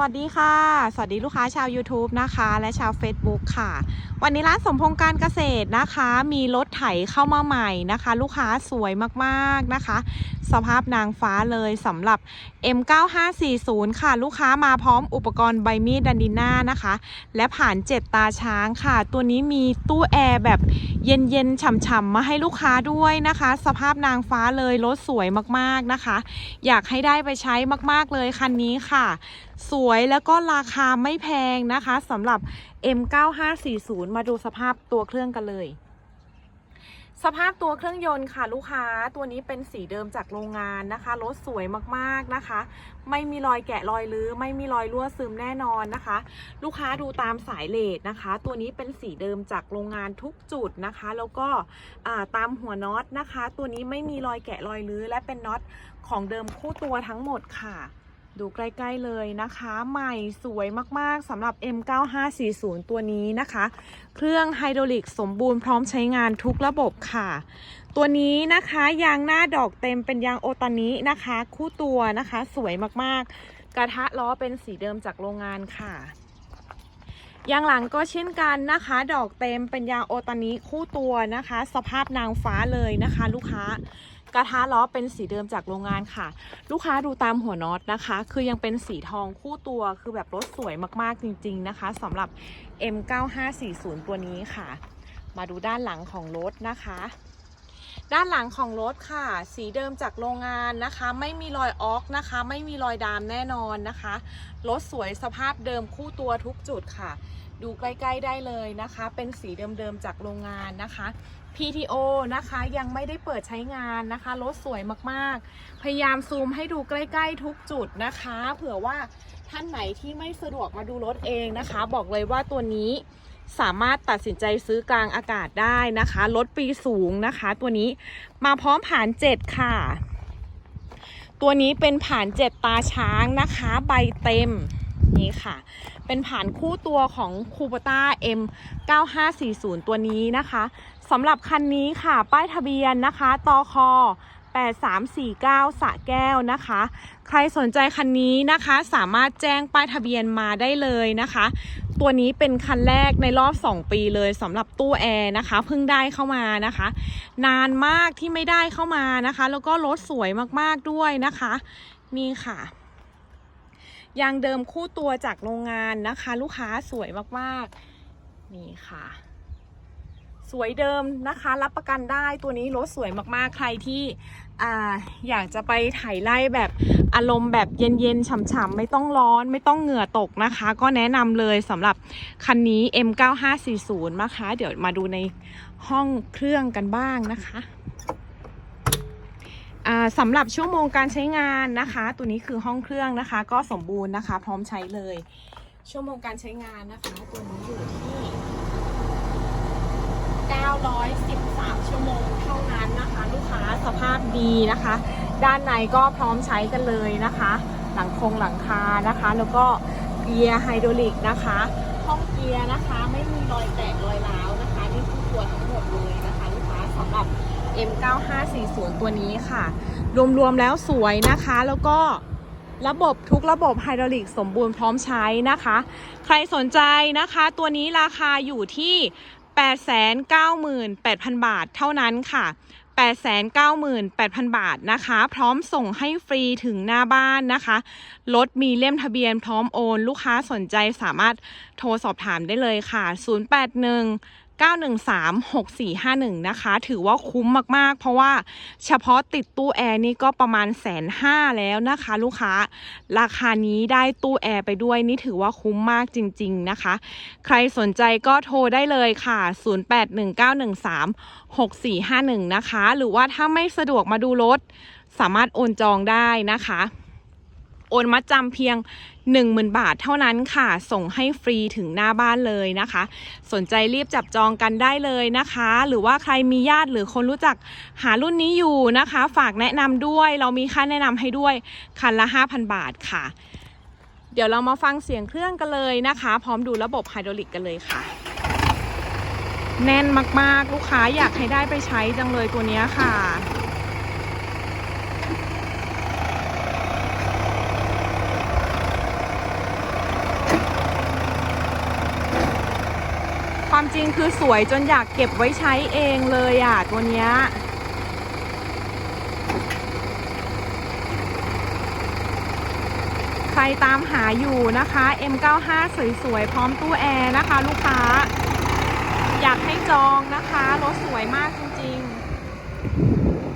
วัสดีค่ะ สวัสดีลูกค้าชาว YouTube นะคะ และชาว Facebook ค่ะ วันนี้ร้านสมพงการเกษตรนะคะ มีรถไถเข้ามาใหม่นะคะ ลูกค้าสวยมากๆนะคะ สภาพนางฟ้าเลยสำหรับ M9540 ค่ะ ลูกค้ามาพร้อมอุปกรณ์ใบมีดดันดิน่านะคะ และผ่านเจ็ดตาช้างค่ะ ตัวนี้มีตู้แอร์แบบ เย็นๆฉ่ำๆมาให้ลูกค้าด้วยนะคะ สภาพนางฟ้าเลยรถสวยมากๆนะคะ อยากให้ได้ไปใช้มากๆเลยคันนี้ค่ะ สวยแล้วก็ราคาไม่แพงนะคะสำหรับ M9540 มาดูสภาพตัวเครื่องกันเลย สภาพตัวเครื่องยนต์ค่ะลูกค้าตัวนี้เป็นสีเดิมจากโรงงานนะคะรถสวยมากๆนะคะ ไม่มีรอยแกะรอยรื้อไม่มีรอยรั่วซึมแน่นอนนะคะ ลูกค้าดูตามสายเลดนะคะ ตัวนี้เป็นสีเดิมจากโรงงานทุกจุดนะคะ แล้วก็ตามหัวน็อตนะคะ ตัวนี้ไม่มีรอยแกะรอยรื้อและเป็นน็อตของเดิมคู่ตัวทั้งหมดค่ะ ดูใกล้ๆเลยนะคะ ใหม่สวยมากๆสำหรับ M9540 ตัวนี้นะคะ เครื่องไฮดรอลิกสมบูรณ์พร้อมใช้งานทุกระบบค่ะ ตัวนี้นะคะยางหน้าดอกเต็มเป็นยางโอตานินะคะ คู่ตัวนะคะสวยมากๆ กระทะล้อเป็นสีเดิมจากโรงงานค่ะยางหลังก็เช่นกันนะคะ ดอกเต็มเป็นยางโอตานิคู่ตัวนะคะ สภาพนางฟ้าเลยนะคะ ลูกค้า กระทะล้อเป็นสีเดิมจากโรงงานค่ะ ลูกค้าดูตามหัวน็อตนะคะ คือยังเป็นสีทองคู่ตัวคือแบบรถสวยมากๆจริง ๆนะคะสำหรับ M9540 ตัวนี้ค่ะ มาดูด้านหลังของรถนะคะ ด้านหลังของรถค่ะ สีเดิมจากโรงงานนะคะ ไม่มีรอยออกนะคะ ไม่มีรอยดามแน่นอนนะคะ รถสวยสภาพเดิมคู่ตัวทุกจุดค่ะ ดูใกล้ๆได้เลยนะคะ เป็นสีเดิมๆจากโรงงานนะคะ PTO นะคะยังไม่ได้เปิดใช้งานนะคะรถสวยมากๆ พยายามซูมให้ดูใกล้ๆทุกจุดนะคะ เผื่อว่าท่านไหนที่ไม่สะดวกมาดูรถเองนะคะ บอกเลยว่าตัวนี้สามารถตัดสินใจซื้อกลางอากาศได้นะคะรถปีสูงนะคะ ตัวนี้มาพร้อมผ่านเจ็ดค่ะ ตัวนี้เป็นผ่านเจ็ดตาช้างนะคะ ใบเต็ม นี่ค่ะ เป็นผ่านคู่ตัวของคูปต้า M 9540 ตัวนี้นะคะสำหรับคันนี้ค่ะ ป้ายทะเบียนนะคะตอค8349สะแก้วนะคะ ใครสนใจคันนี้นะคะ สามารถแจ้งป้ายทะเบียนมาได้เลยนะคะ ตัวนี้เป็นคันแรกในรอบ 2 ปีเลยสำหรับตู้แอร์นะคะเพิ่งได้เข้ามานะคะ นานมากที่ไม่ได้เข้ามานะคะ แล้วก็รถสวยมากๆด้วยนะคะ นี่ค่ะ ยางเดิมคู่ตัวจากโรงงานนะคะ ลูกค้าสวยมากๆ นี่ค่ะ สวยเดิมนะคะ รับประกันได้ตัวนี้รถสวยมากๆ ใครที่ออยากจะไปไถไล่แบบอารมณ์แบบเย็นๆฉ่ำๆไม่ต้องร้อนไม่ต้องเหงื่อตกนะคะ ก็แนะนำเลยสำหรับคันนี้ M9540 นะคะ เดี๋ยวมาดูในห้องเครื่องกันบ้างนะคะ สำหรับชั่วโมงการใช้งานนะคะ ตัวนี้คือห้องเครื่องนะคะ ก็สมบูรณ์นะคะ พร้อมใช้เลย ชั่วโมงการใช้งานนะคะ ตัวนี้อยู่ที่ 913 ชั่วโมงเท่านั้นนะคะ ลูกค้าสภาพดีนะคะ ด้านในก็พร้อมใช้กันเลยนะคะ หลังคงหลังคานะคะ แล้วก็เกียร์ไฮดรอลิกนะคะ ห้องเกียร์นะคะ ไม่มีรอยแตกรอยร้าวนะคะ นี่คือตัวทั้งหมดเลยนะคะ ลูกค้าสำหรับ M9540 ตัวนี้ค่ะ รวมๆแล้วสวยนะคะ แล้วก็ระบบทุกระบบไฮดรอลิกสมบูรณ์พร้อมใช้นะคะ ใครสนใจนะคะ ตัวนี้ราคาอยู่ที่ 898,000 บาทเท่านั้นค่ะ 898,000 บาทนะคะ พร้อมส่งให้ฟรีถึงหน้าบ้านนะคะ รถมีเล่มทะเบียนพร้อมโอน ลูกค้าสนใจสามารถโทรสอบถามได้เลยค่ะ 081 913 6451 นะคะ ถือว่าคุ้มมาก ๆ เพราะว่าเฉพาะติดตู้แอร์นี่ก็ประมาณแสนห้าแล้วนะคะ ลูกค้า ราคานี้ได้ตู้แอร์ไปด้วยนี่ถือว่าคุ้มมากจริง ๆ นะคะ ใครสนใจก็โทรได้เลยค่ะ 081913 6451 นะคะ หรือว่าถ้าไม่สะดวกมาดูรถสามารถโอนจองได้นะคะ โอนมัดจำเพียง 10,000 บาทเท่านั้นค่ะ ส่งให้ฟรีถึงหน้าบ้านเลยนะคะ สนใจรีบจับจองกันได้เลยนะคะ หรือว่าใครมีญาติหรือคนรู้จักหารุ่นนี้อยู่นะคะ ฝากแนะนำด้วย เรามีค่าแนะนำให้ด้วยคันละ 5,000 บาทค่ะ เดี๋ยวเรามาฟังเสียงเครื่องกันเลยนะคะ พร้อมดูระบบไฮดรอลิกกันเลยค่ะ แน่นมากๆ ลูกค้าอยากให้ได้ไปใช้จังเลยตัวนี้ค่ะ ความจริงคือสวยจนอยากเก็บไว้ใช้เองเลยอะ ตัวเนี้ยใครตามหาอยู่นะคะ M95 สวยๆ พร้อมตู้แอร์นะคะ ลูกค้า อยากให้จองนะคะ รถสวยมากจริงๆ